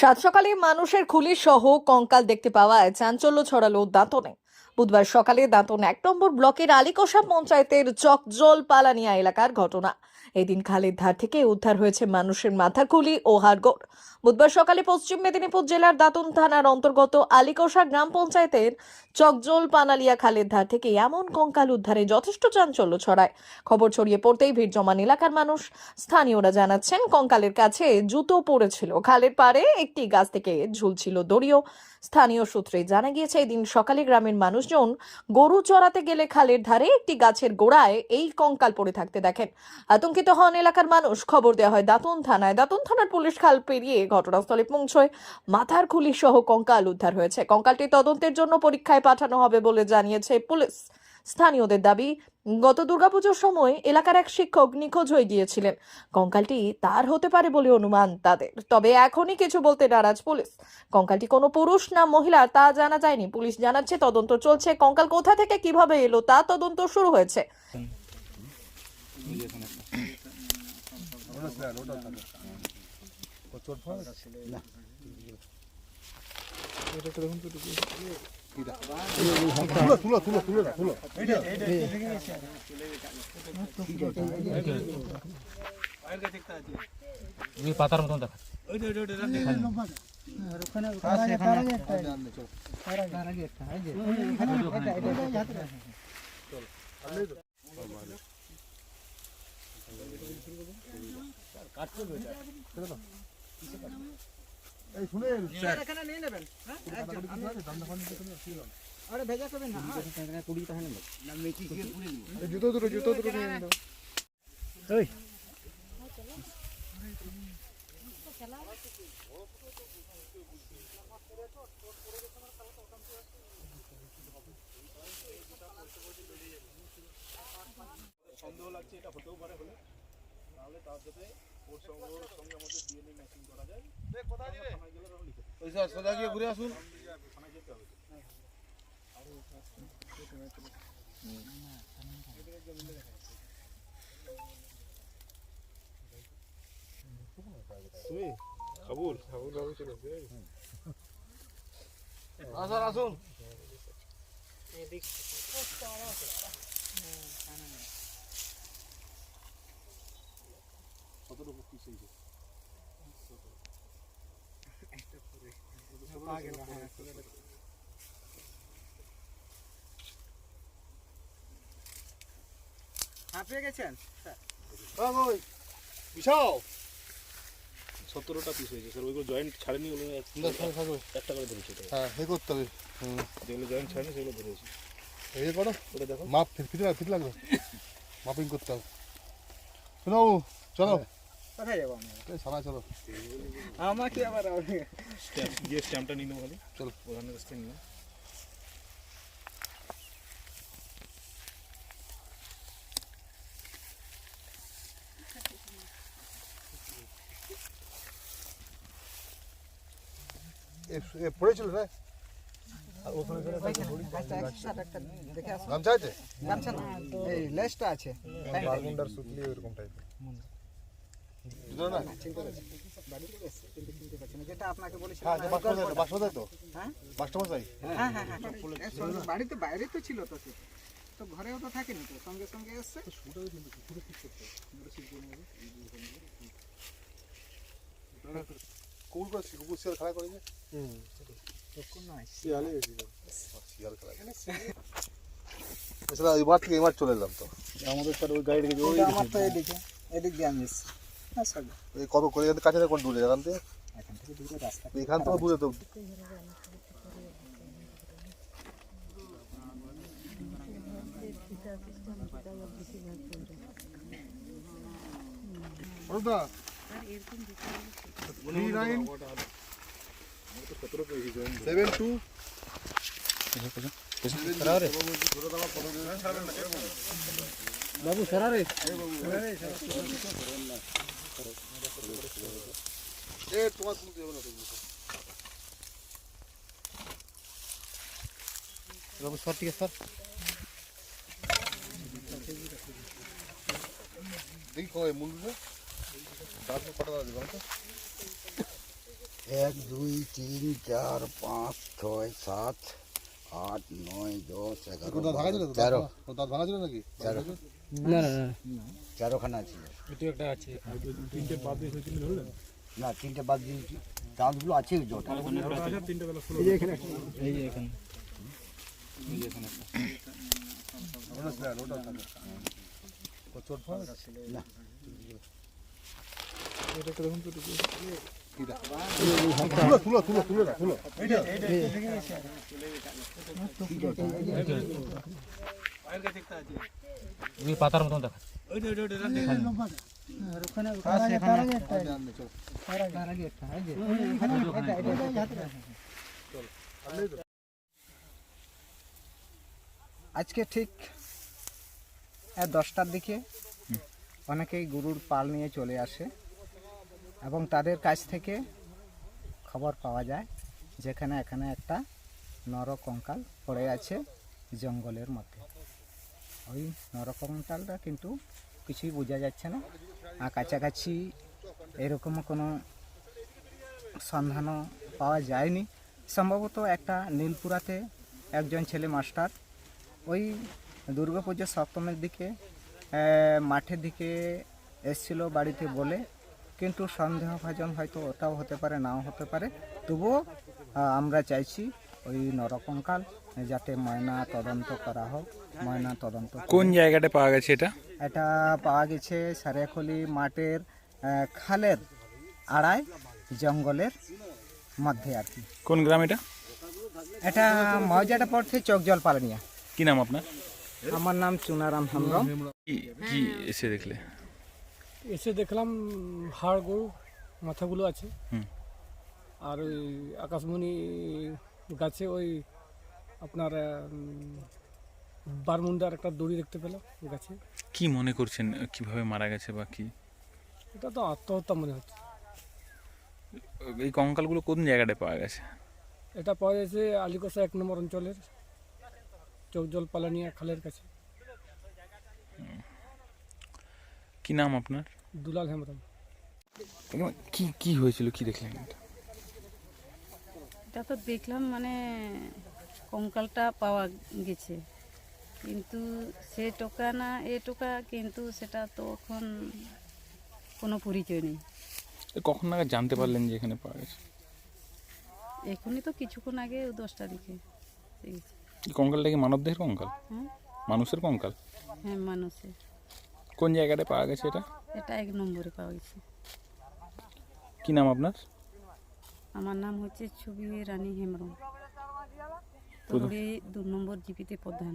সাত সকালে মানুষের খুলি সহ কঙ্কাল দেখতে পাওয়ায় চাঞ্চল্য ছড়ালো দাঁতনে। বুধবার সকালে দাঁতন এক নম্বর ব্লকের আলিকোষা পঞ্চায়েতের চকজল পালানিয়া এলাকার ঘটনা। এদিন খালের ধার থেকে উদ্ধার হয়েছে মানুষের মাথা খুলি ও হাড়গোড়। বুধবার সকালে পশ্চিম মেদিনীপুর জেলার দাঁতন থানার অন্তর্গত আলিকোষা গ্রাম পঞ্চায়েতের চকজল পানালিয়া খালের ধার থেকে এমন কঙ্কাল উদ্ধারে যথেষ্ট চাঞ্চল্য ছড়ায়। খবর ছড়িয়ে পড়তেই ভিড় জমান এলাকার মানুষ। স্থানীয়রা জানাচ্ছেন, কঙ্কালের কাছে জুতো পড়েছিল। খালের পাড়ে একটি গাছ থেকে ঝুলছিল দড়িও। স্থানীয় সূত্রে জানা গিয়েছে, এদিন সকালে গ্রামের মানুষজন গরু চড়াতে গেলে খালের ধারে একটি গাছের গোড়ায় এই কঙ্কাল পড়ে থাকতে দেখেন। আতঙ্কিত হন এলাকার মানুষ। খবর দেওয়া হয় দাঁতন থানায়। দাঁতন থানার পুলিশ খাল পেরিয়ে ঘটনাস্থলে পৌঁছয়। মাথার খুলি সহ কঙ্কাল উদ্ধার হয়েছে। কঙ্কালটি তদন্তের জন্য পরীক্ষায় পাঠানো হবে বলে জানিয়েছে পুলিশ। স্থানীয়দের দাবি গত দুর্গাপুজোর সময় এলাকার এক শিক্ষক নিখোঁজ হয়ে গিয়েছিলেন। কঙ্কালটি তার হতে পারে বলে অনুমান তাদের, তবে এখনই কিছু বলতে নারাজ পুলিশ। কঙ্কালটি কোনো পুরুষ না মহিলা, তা জানা যায়নি। পুলিশ জানাচ্ছে, তদন্ত চলছে। কঙ্কাল কোথা থেকে কীভাবে এলো, তা তদন্ত শুরু হয়েছে। তুলো তুলো তুলো তুলো তুলো পাতার মতন দেখা ওখানে তার তার তার এই এটা এটা এটা। এই শুনেন এখানে নিয়ে নেবেন হ্যাঁ? একজন, আমি- আরে ভেজা করবেন না এই জুতো দুটো জুতো দুটো নিয়ে নিন সোজা গিয়ে? ঘুরে আসুন। তুমি কাবুল কাবুল বাবু চলে আসুন। আসুন হয়েছে হাঁপিয়ে গেছেন ওই বিশাও সতেরোটা পিস হয়েছে স্যার ওইগুলো জয়েন্ট ছাড়েনি ওগুলো একটা করে ধরেছি হ্যাঁ হে করতে হবে। হুম। যেগুলো জয়েন্ট ছাড়েনি সেগুলো ধরেছি এই করো। ওটা দেখো। মাপ ফিতে লাগবে ফিতে লাগবে মাপিং করতে হবে। শোনো চলো। কোথায় যাব আমরা? এই চলো। আমাকে আবার গিয়ে স্ট্যাম্পটা নিয়ে নেব খালি। চলো। ওখানে কাছ থেকে নিলাম এ- এ পড়েছিল রে? আর ওখানে একটা extra একটা দেখে আসুন গামছা আছে? গামছা না এই লেসটা আছে। বারমুন্ডার সুতলি ওইরকম টাইপের বুঝলো না বাড়ি থেকে এসছে, কিন্তু চিনতে পারছি না। যেটা আপনাকে বলেছিলাম হ্যাঁ না, তো বাসমতাই তো হ্যাঁ? হ্যাঁ হ্যাঁ হ্যাঁ বাড়িতে বাইরে তো ছিল তো সে। তো ঘরেও তো থাকেনি তো সঙ্গে সঙ্গে এসছে কুকুর করে কুকুর শিয়াল খেলা করেছে শিয়ালে শিয়াল খেলা এছাড়া এবার থেকে এবার চলে এলাম তো আমাদের স্যার ওই গাড়ি থেকে ওটা আমার তো এদিকে এদিক দিয়ে আমি এসছি হ্যাঁ কত করে থেকে কাছে কোন দূরে এখান থেকে? এখান থেকে দূরে রাস্তা এখান থেকে দূরে তো। সেভেন টু বাবু সরা রে। এ তোমার কয় মুরগিটা এক দুই তিন চার পাঁচ ছয় সাত আট নয় দশ এগারো তেরো। ভাঙা ছিল নাকি? তো তেরো দাঁত- দাঁত ভাঙা ছিল নাকি তেরো তেরোখানা ছিল না তিনটে বাদ দিয়েছি দাঁতগুলো আছে জোটা ও চোট ফাড়া না। তুলো তুলো তুলো তুলো না পাতার মতন আজকে ঠিক দশটার দিকে অনেকেই গরুর পাল নিয়ে চলে আসে এবং তাদের কাছ থেকে খবর পাওয়া যায় যেখানে এখানে একটা নর কঙ্কাল পড়ে আছে জঙ্গলের মধ্যে। ওই নরকঙ্কালটা কিন্তু কিছুই বোঝা যাচ্ছে না। আর কাছাকাছি এরকম কোনো সন্ধানও পাওয়া যায়নি। সম্ভবত একটা নীলপুরাতে একজন ছেলে মাস্টার ওই দুর্গাপুজোর সপ্তমের দিকে মাঠের দিকে এসছিল বাড়িতে বলে, কিন্তু সন্দেহভাজন হয়তো ওটাও হতে পারে, নাও হতে পারে। তবুও আমরা চাইছি ওই নরকঙ্কাল যাতে ময়না তদন্ত করা হোক ময়না তদন্ত কোন জায়গাটা পাওয়া গেছে এটা? এটা পাওয়া গেছে সারেখলি মাঠের খালের আড়ায় জঙ্গলের মধ্যে আর কি। কোন গ্রাম এটা? এটা মৌজাটা পড়ছে চকজল পালানিয়া কি নাম আপনার? আমার নাম চুনারাম হেমব্রম। কি কি এসে দেখলে? এসে দেখলাম হাড় গরু মাথাগুলো আছে। আর ওই আকাশমণি গাছে ওই আপনার বারমুন্ডার একটা দড়ি দেখতে পেলাম গাছে। কি মনে করছেন কীভাবে মারা গেছে বা কি? এটা তো আত্মহত্যা মনে হচ্ছে। এই কঙ্কালগুলো কোন জায়গাটায় পাওয়া গেছে? এটা পাওয়া গেছে আলিকোষা এক নম্বর অঞ্চলের চৌজল পালানিয়া খালের কাছে। কি নাম আপনার? দুলাল হেমব্রম। এখানে কি কি হয়েছিল কি দেখলেন এটা? এটা তো দেখলাম মানে কঙ্কালটা পাওয়া গেছে। কিন্তু সে টোকা না এ টোকা কিন্তু সেটা তো এখন কোনো পরিচয় নেই। কখন নাগাদ জানতে পারলেন যে এখানে পাওয়া গেছে? এখনই তো কিছুক্ষণ আগে দশটা দিকে কঙ্কালটা কি মানবদেহের কঙ্কাল? হ্যাঁ। মানুষের কঙ্কাল? হ্যাঁ মানুষের। কোন জায়গাটায় পাওয়া গেছে এটা? এটা এক নম্বরে পাওয়া গেছে। কি নাম আপনার? আমার নাম হচ্ছে ছবি রানী হেমব্রম। তরুড়ি দু নম্বর জিপিতে প্রধান।